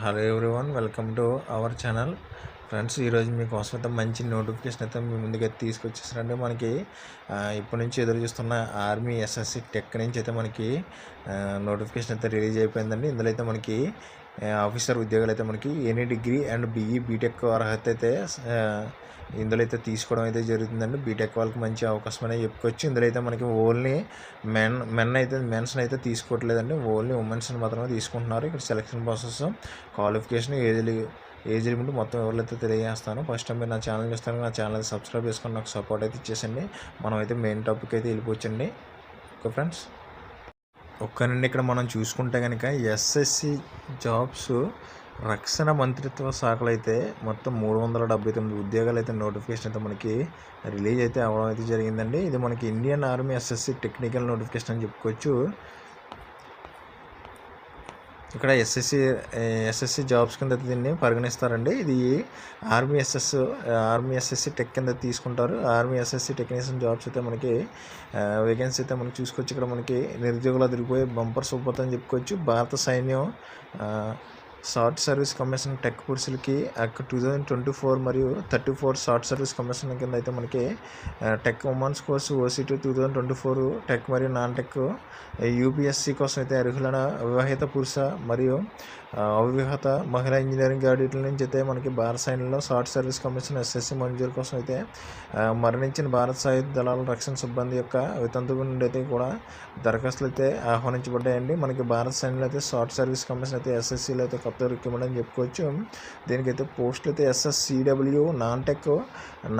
Hello everyone welcome to our channel friends ఈరోజు మీకోసం అయితే మంచి నోటిఫికేషన్ అయితే మీ ముందుకైతే తీసుకొచ్చేసారంటే మనకి ఇప్పటి నుంచి ఎదురు చూస్తున్న ఆర్మీ ఎస్ఎస్సి టెక్ నుంచి అయితే మనకి నోటిఫికేషన్ అయితే రిలీజ్ అయిపోయిందండి. ఇందులో అయితే మనకి ఆఫీసర్ ఉద్యోగాలు అయితే మనకి any degree and BE B Tech అర్హత అయితే ఇందులో అయితే తీసుకోవడం అయితే జరుగుతుందండి. బీటెక్ వాళ్ళకి మంచి అవకాశం అనేది చెప్పుకోవచ్చు. ఇందులో అయితే మనకి ఓన్లీ మెన్ మెన్ అయితే మెన్స్ని అయితే తీసుకోవట్లేదండి. ఓన్లీ ఉమెన్స్ని మాత్రమే తీసుకుంటున్నారు. ఇక్కడ selection process qualification age age limit మొత్తం ఎవరైతే తెలియజేస్తాను ఫస్ట్ టైం మీరు నా ఛానల్ చూస్తాను నా ఛానల్ సబ్స్క్రైబ్ చేసుకొని నాకు సపోర్ట్ అయితే ఇచ్చేసండి. మనం అయితే మెయిన్ టాపిక్ అయితే వెళ్ళిపోవచ్చండి. Okay friends. ఒక్కనండి ఇక్కడ మనం చూసుకుంటే కనుక ఎస్ఎస్సి జాబ్స్ రక్షణ మంత్రిత్వ శాఖలు అయితే మొత్తం మూడు వందల డెబ్బై తొమ్మిది ఉద్యోగాలు అయితే నోటిఫికేషన్ అయితే మనకి రిలీజ్ అయితే అవ్వడం అయితే జరిగిందండి. ఇది మనకి Indian army SSC technical notification అని చెప్పుకోవచ్చు. ఇక్కడ ఎస్ఎస్సి ఎస్ఎస్సి జాబ్స్ కింద దీన్ని పరిగణిస్తారండి. ఇది army SS army SSC tech కింద తీసుకుంటారు. ఆర్మీ ఎస్ఎస్సి టెక్నీషియన్ జాబ్స్ అయితే మనకి వేకెన్సీ అయితే మనకి చూసుకోవచ్చు. ఇక్కడ మనకి నిరుద్యోగులు అదిరిపోయే బంపర్ సూపర్ అని చెప్పుకోవచ్చు. భారత సైన్యం షార్ట్ సర్వీస్ కమిషన్ టెక్ పురుషులకి అక్కడ టూ థౌజండ్ ట్వంటీ ఫోర్ మరియు thirty four short service commission కింద అయితే మనకి tech women's course OCT two thousand twenty four tech మరియు నాన్ టెక్ యూపీఎస్సీ కోసం అయితే అర్హులైన వివాహిత పురుష మరియు అవివాహిత మహిళా ఇంజనీరింగ్ గ్రాడ్యుయేట్ల నుంచి అయితే మనకి భారత సైన్యంలో షార్ట్ సర్వీస్ కమిషన్ ఎస్ఎస్సి మంజూరు కోసం అయితే మరణించిన భారత సాయుధ దళాల రక్షణ సిబ్బంది యొక్క వితంతువు నుండి అయితే కూడా దరఖాస్తులు అయితే ఆహ్వానించబడ్డాయండి. మనకి భారత సైన్యంలో అయితే షార్ట్ సర్వీస్ కమిషన్ అయితే ఎస్ఎస్సీలో అయితే కొత్త రిక్రూట్మెంట్ అని చెప్పుకోవచ్చు. దీనికైతే పోస్టులు అయితే SSCW non tech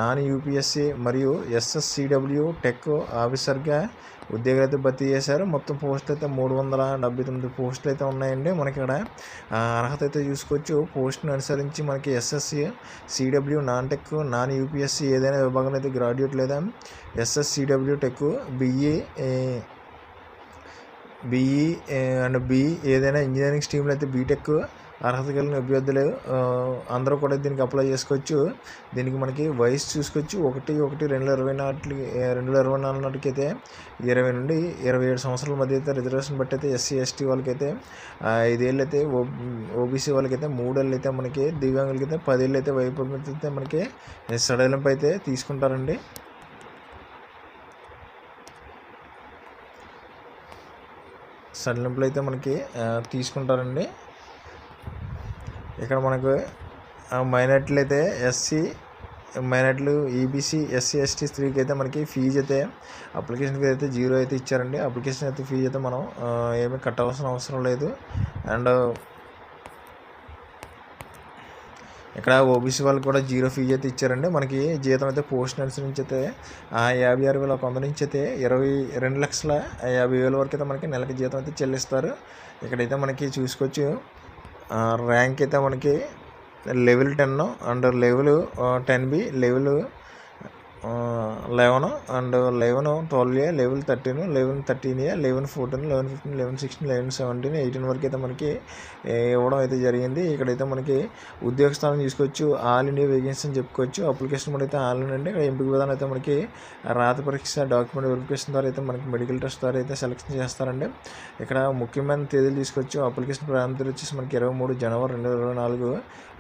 non UPSC మరియు ఎస్ఎస్సిడబ్ల్యూ టెక్ ఆఫీసర్గా ఉద్యోగాలు అయితే భర్తీ చేశారు. మొత్తం పోస్టులు అయితే మూడు వందల డెబ్బై తొమ్మిది పోస్టులు అయితే ఉన్నాయండి. మనకి ఇక్కడ అర్హత అయితే చూసుకోవచ్చు. పోస్ట్ను అనుసరించి మనకి SSC CW non tech non UPSC ఏదైనా విభాగంలో అయితే గ్రాడ్యుయేట్ లేదా SSCW tech BE BE and B ఏదైనా ఇంజనీరింగ్ స్ట్రీమ్లో అయితే బీటెక్ అర్హత కలిగిన అభ్యర్థులు అందరూ కూడా దీనికి అప్లై చేసుకోవచ్చు. దీనికి మనకి వయసు చూసుకోవచ్చు. ఒకటి ఒకటి రెండు వేల ఇరవై నాటికి రెండు వేల ఇరవై నాలుగు నాటికి అయితే ఇరవై నుండి ఇరవై ఏడు సంవత్సరాల మధ్య అయితే రిజర్వేషన్ బట్టి అయితే ఎస్సీ ఎస్టీ వాళ్ళకైతే ఐదేళ్ళు అయితే ఓ ఓబీసీ వాళ్ళకైతే మూడేళ్ళు అయితే మనకి దివ్యాంగులకి అయితే పదేళ్ళు అయితే వైపరీత్యం అయితే మనకి సడలింపు అయితే తీసుకుంటారండి. సడలింపులు అయితే మనకి తీసుకుంటారండి. ఇక్కడ మనకు మైనార్టీలు అయితే ఎస్సీ మైనార్టీలు ఈబీసీ ఎస్సీ ఎస్టీ స్త్రీకి అయితే మనకి ఫీజు అయితే అప్లికేషన్ ఫీజు అయితే జీరో అయితే ఇచ్చారండి. అప్లికేషన్ అయితే ఫీజు అయితే మనం ఏమీ కట్టవలసిన అవసరం లేదు. అండ్ ఇక్కడ ఓబీసీ వాళ్ళకి కూడా జీరో ఫీజు అయితే ఇచ్చారండి. మనకి జీతం అయితే పోస్ట్ నర్స్ నుంచి అయితే యాభై ఆరు వేల ఒక వంద నుంచి అయితే ఇరవై రెండు లక్షల యాభై వేల వరకు అయితే మనకి నెలకి జీతం అయితే చెల్లిస్తారు. ఇక్కడైతే మనకి చూసుకోవచ్చు. ర్యాంక్ అయితే మనకి level ten and level ten B level eleven and eleven twelve A eleven thirteen eleven thirteen A eleven fourteen eleven fifteen eleven sixteen eleven seventeen eighteen వరకు అయితే మనకి ఇవ్వడం అయితే జరిగింది. ఇక్కడైతే మనకి ఉద్యోగ స్థానం తీసుకోవచ్చు ఆల్ ఇండియా వేకెన్సీ అని చెప్పుకోవచ్చు. అప్లికేషన్ కూడా అయితే ఆల్ ఇండియా అండి ఇక్కడ ఎంపిక విధానం అయితే మనకి రాత పరీక్ష డాక్యుమెంట్ వెరిఫికేషన్ ద్వారా అయితే మనకి మెడికల్ టెస్ట్ ద్వారా అయితే సెలెక్షన్ చేస్తారండి. ఇక్కడ ముఖ్యమైన తేదీలు తీసుకోవచ్చు అప్లికేషన్ ప్రారంభం వచ్చేసి మనకి ఇరవై మూడు జనవరి రెండు వేల ఇరవై నాలుగు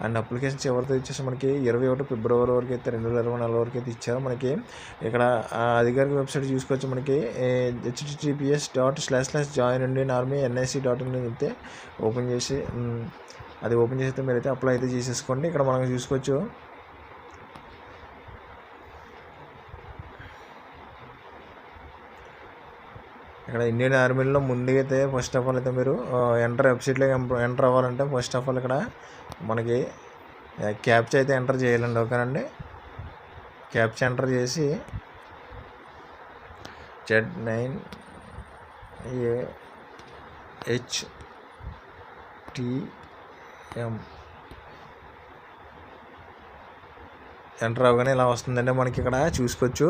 అండ్ అప్లికేషన్ చివరితో వచ్చేసి మనకి ఇరవై ఒకటి ఫిబ్రవరి వరకు అయితే రెండు వేల ఇరవై నాలుగు వరకు అయితే ఇచ్చారు. మనకి. ఇక్కడ అధికారిక వెబ్సైట్ చూసుకోవచ్చు మనకి HTTPS dot slash slash join Indian army NIC dot in చెప్తే ఓపెన్ చేసి అది ఓపెన్ చేస్తే అయితే మీరైతే అప్లై అయితే చేసేసుకోండి. ఇక్కడ మనం చూసుకోవచ్చు. ఇక్కడ ఇండియన్ ఆర్మీలో ముందుగా అయితే ఫస్ట్ ఆఫ్ ఆల్ అయితే మీరు ఎంటర్ వెబ్సైట్లో ఎంటర్ అవ్వాలంటే ఫస్ట్ ఆఫ్ ఆల్ ఇక్కడ మనకి క్యాప్చ అయితే ఎంటర్ చేయాలండి. ఓకేనండి? క్యాప్చా ఎంటర్ చేసి Z nine A H TM enter అవగానే ఇలా వస్తుందంటే మనకి ఇక్కడ చూసుకోవచ్చు.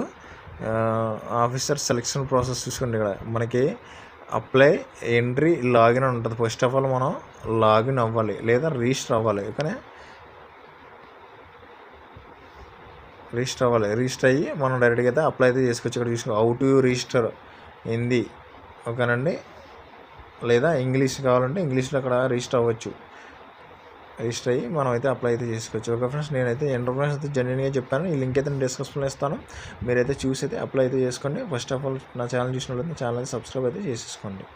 ఆఫీసర్ సెలెక్షన్ ప్రాసెస్ చూసుకోండి ఇక్కడ. మనకి అప్లై ఎంట్రీ లాగిన్ అని ఉంటుంది. ఫస్ట్ ఆఫ్ ఆల్ మనం లాగిన్ అవ్వాలి లేదా రిజిస్టర్ అవ్వాలి. ఓకేనా? రిజిస్టర్ అవ్వాలి. రిజిస్టర్ అయ్యి మనం డైరెక్ట్గా అయితే అప్లై అయితే చేసుకోవచ్చు ఇక్కడ చూసుకో. How to register Hindi. ఓకేనండి? లేదా ఇంగ్లీష్ కావాలంటే ఇంగ్లీష్లో అక్కడ రిజిస్టర్ అవ్వచ్చు. రిజిస్టర్ అయ్యి మనం అయితే అప్లై అయితే చేసుకోవచ్చు. ఓకే ఫ్రెండ్స్ నేనైతే ఇన్ఫర్మేషన్ అయితే జెన్యున్గా చెప్పాను ఈ లింక్ అయితే నేను డిస్క్రిప్షన్లో ఇస్తాను. మీరైతే చూసి అయితే అప్లై అయితే చేసుకోండి. ఫస్ట్ ఆఫ్ ఆల్ నా ఛానల్ చూసినట్లయితే ఛానల్ అయితే సబ్స్క్రైబ్ అయితే చేసేసుకోండి.